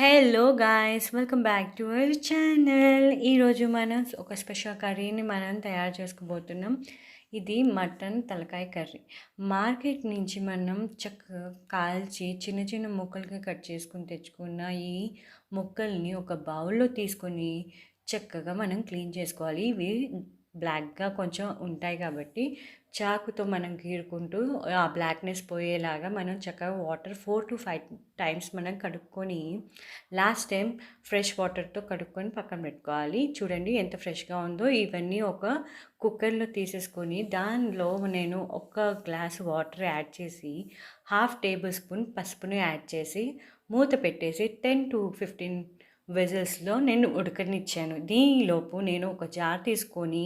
Hello guys welcome back to our channel ఈరోజు మనం ఒక స్పెషల్ కర్రీని మనం తయారు చేసుకోబోతున్నాం. ఇది మటన్ తలకాయ కర్రీ. మార్కెట్ నుంచి మనం చక్కగా కాల్చి చిన్న చిన్న ముక్కలుగా కట్ చేసుకుని తెచ్చుకున్న ఈ ముక్కల్ని ఒక బౌల్లో తీసుకొని చక్కగా మనం క్లీన్ చేసుకోవాలి. ఇవి బ్లాక్గా కొంచెం ఉంటాయి కాబట్టి చాకుతో మనం గీరుకుంటూ ఆ బ్లాక్నెస్ పోయేలాగా మనం చక్కగా water four to five times మనం కడుక్కొని లాస్ట్ టైం ఫ్రెష్ వాటర్తో కడుక్కొని పక్కన పెట్టుకోవాలి. చూడండి ఎంత ఫ్రెష్గా ఉందో. ఇవన్నీ ఒక కుక్కర్లో తీసేసుకొని దానిలో నేను ఒక గ్లాస్ వాటర్ యాడ్ చేసి హాఫ్ టేబుల్ స్పూన్ పసుపుని యాడ్ చేసి మూత పెట్టేసి టెన్ టు ఫిఫ్టీన్ వెజల్స్లో నేను ఉడకనిచ్చాను. దీనిలోపు నేను ఒక జార్ తీసుకొని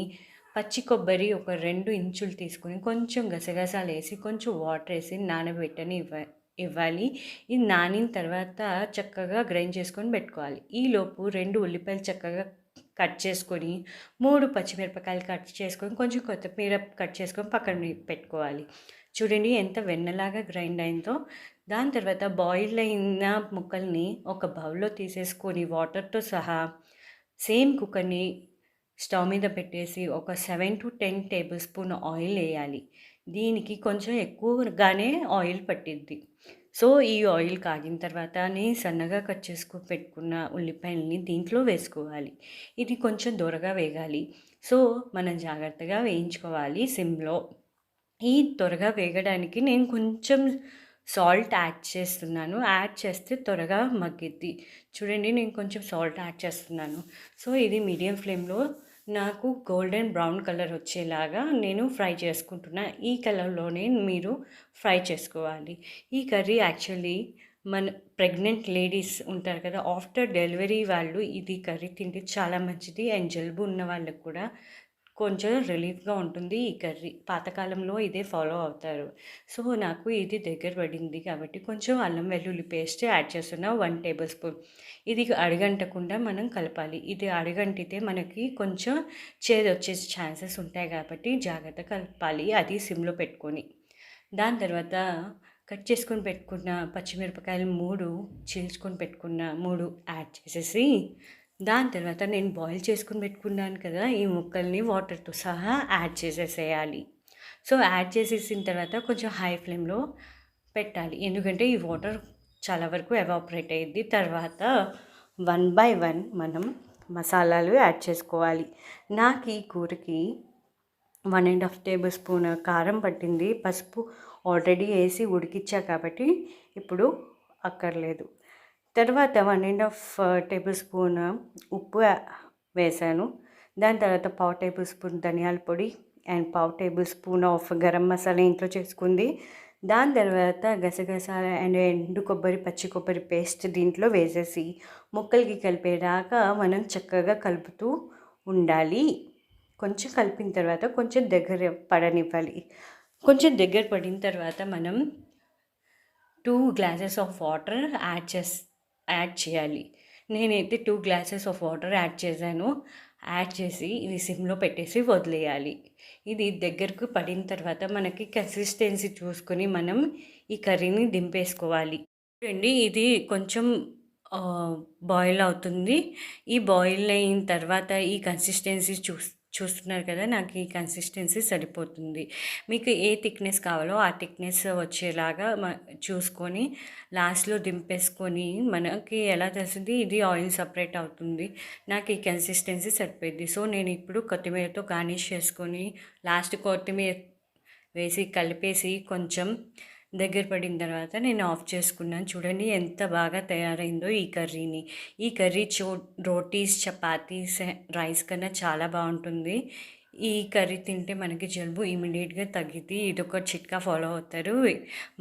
పచ్చి కొబ్బరి ఒక రెండు ఇంచులు తీసుకొని కొంచెం గసగసాలు వేసి కొంచెం వాటర్ వేసి నానబెట్టని ఇవ్వ ఇవ్వాలి. ఇది నానిన తర్వాత చక్కగా గ్రైండ్ చేసుకొని పెట్టుకోవాలి. ఈలోపు రెండు ఉల్లిపాయలు చక్కగా కట్ చేసుకొని మూడు పచ్చిమిరపకాయలు కట్ చేసుకొని కొంచెం కొత్తిమీర కట్ చేసుకొని పక్కన పెట్టుకోవాలి. చూడండి ఎంత వెన్నలాగా గ్రైండ్ అయిందో. దాని తర్వాత బాయిల్ అయిన ముక్కల్ని ఒక బౌల్లో తీసేసుకొని వాటర్తో సహా సేమ్ కుక్కర్ని స్టవ్ మీద పెట్టేసి ఒక seven to ten tablespoon oil వేయాలి. దీనికి కొంచెం ఎక్కువగానే ఆయిల్ పట్టిద్ది. సో ఈ ఆయిల్ కాగిన తర్వాత నేను సన్నగా కట్ చేసుకుని పెట్టుకున్న ఉల్లిపాయలని దీంట్లో వేసుకోవాలి. ఇది కొంచెం దూరగా వేగాలి. సో మనం జాగ్రత్తగా వేయించుకోవాలి సిమ్లో. ఈ త్వరగా వేగడానికి నేను కొంచెం సాల్ట్ యాడ్ చేస్తున్నాను. యాడ్ చేస్తే త్వరగా మగ్గిద్ది. చూడండి నేను కొంచెం సాల్ట్ యాడ్ చేస్తున్నాను. సో ఇది మీడియం ఫ్లేమ్లో నాకు గోల్డెన్ బ్రౌన్ కలర్ వచ్చేలాగా నేను ఫ్రై చేసుకుంటున్నా. ఈ కలర్లోనే మీరు ఫ్రై చేసుకోవాలి. ఈ కర్రీ యాక్చువల్లీ మన ప్రెగ్నెంట్ లేడీస్ ఉంటారు కదా ఆఫ్టర్ డెలివరీ వాళ్ళు ఇది కర్రీ తింటే చాలా మంచిది. అండ్ జలుబు ఉన్న వాళ్ళకు కూడా కొంచెం రిలీఫ్గా ఉంటుంది. ఈ కర్రీ పాతకాలంలో ఇదే ఫాలో అవుతారు. సో నాకు ఇది దగ్గర పడింది కాబట్టి కొంచెం అల్లం వెల్లుల్లి పేస్ట్ యాడ్ చేస్తున్నా వన్ టేబుల్ స్పూన్. ఇది అడగంటకుండా మనం కలపాలి. ఇది అడగంటితే మనకి కొంచెం చేదు వచ్చే ఛాన్సెస్ ఉంటాయి కాబట్టి జాగ్రత్త కలపాలి. అది సిమ్లో పెట్టుకొని. దాని తర్వాత కట్ చేసుకొని పెట్టుకున్న పచ్చిమిరపకాయలు మూడు చీల్చుకొని పెట్టుకున్న మూడు యాడ్ చేసేసి దాని తర్వాత నేను బాయిల్ చేసుకుని పెట్టుకున్నాను కదా ఈ ముక్కల్ని వాటర్తో సహా యాడ్ చేసేసేయాలి. సో యాడ్ చేసేసిన తర్వాత కొంచెం హై ఫ్లేమ్లో పెట్టాలి. ఎందుకంటే ఈ వాటర్ చాలా వరకు ఎవాపరేట్ అయ్యింది తర్వాత వన్ బై వన్ మనం మసాలాలు యాడ్ చేసుకోవాలి. నాకు ఈ కూరకి one and half tablespoon కారం పట్టింది. పసుపు ఆల్రెడీ వేసి ఉడికిచ్చా కాబట్టి ఇప్పుడు అక్కర్లేదు. తర్వాత one and half tablespoon ఉప్పు వేసాను. దాని తర్వాత పావు టేబుల్ స్పూన్ ధనియాల పొడి అండ్ పావు tablespoon of garam masala ఇంట్లో చేసుకుంది. దాని తర్వాత గసగసాల అండ్ ఎండు కొబ్బరి పచ్చి కొబ్బరి పేస్ట్ దీంట్లో వేసేసి ముక్కలకి కలిపేదాకా మనం చక్కగా కలుపుతూ ఉండాలి. కొంచెం కలిపిన తర్వాత కొంచెం దగ్గర పడనివ్వాలి. కొంచెం దగ్గర పడిన తర్వాత మనం two glasses of water add చేస్తాం యాడ్ చేయాలి. నేనైతే two glasses of water add చేశాను. యాడ్ చేసి ఇది సిమ్లో పెట్టేసి వదిలేయాలి. ఇది దగ్గరకు పడిన తర్వాత మనకి కన్సిస్టెన్సీ చూసుకొని మనం ఈ కర్రీని దింపేసుకోవాలి. చూడండి ఇది కొంచెం బాయిల్ అవుతుంది. ఈ బాయిల్ అయిన తర్వాత ఈ కన్సిస్టెన్సీ చూస్ చూస్తున్నారు కదా నాకు ఈ కన్సిస్టెన్సీ సరిపోతుంది. మీకు ఏ థిక్నెస్ కావాలో ఆ థిక్నెస్ వచ్చేలాగా చూసుకొని లాస్ట్లో దింపేసుకొని మనకి ఎలా తెలిసింది ఇది ఆయిల్ సపరేట్ అవుతుంది. నాకు ఈ కన్సిస్టెన్సీ సరిపోయింది. సో నేను ఇప్పుడు కొత్తిమీరతో గార్నిష్ చేసుకొని లాస్ట్ కొత్తిమీర వేసి కలిపేసి కొంచెం దగ్గర పడిన తర్వాత నేను ఆఫ్ చేసుకున్నాను. చూడండి ఎంత బాగా తయారైందో ఈ కర్రీని. ఈ కర్రీ చో రోటీస్ చపాతీస్ రైస్ కన్నా చాలా బాగుంటుంది. ఈ కర్రీ తింటే మనకి జలుబు ఇమీడియట్గా తగ్గిద్ది. ఇదొక చిట్కా ఫాలో అవుతారు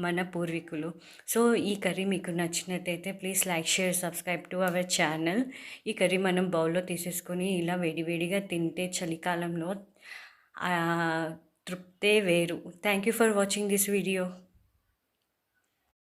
మన పూర్వీకులు. సో ఈ కర్రీ మీకు నచ్చినట్టయితే please like share subscribe to our channel. ఈ కర్రీ మనం బౌల్లో తీసేసుకొని ఇలా వేడివేడిగా తింటే చలికాలంలో తృప్తే వేరు. Thank you for watching this video.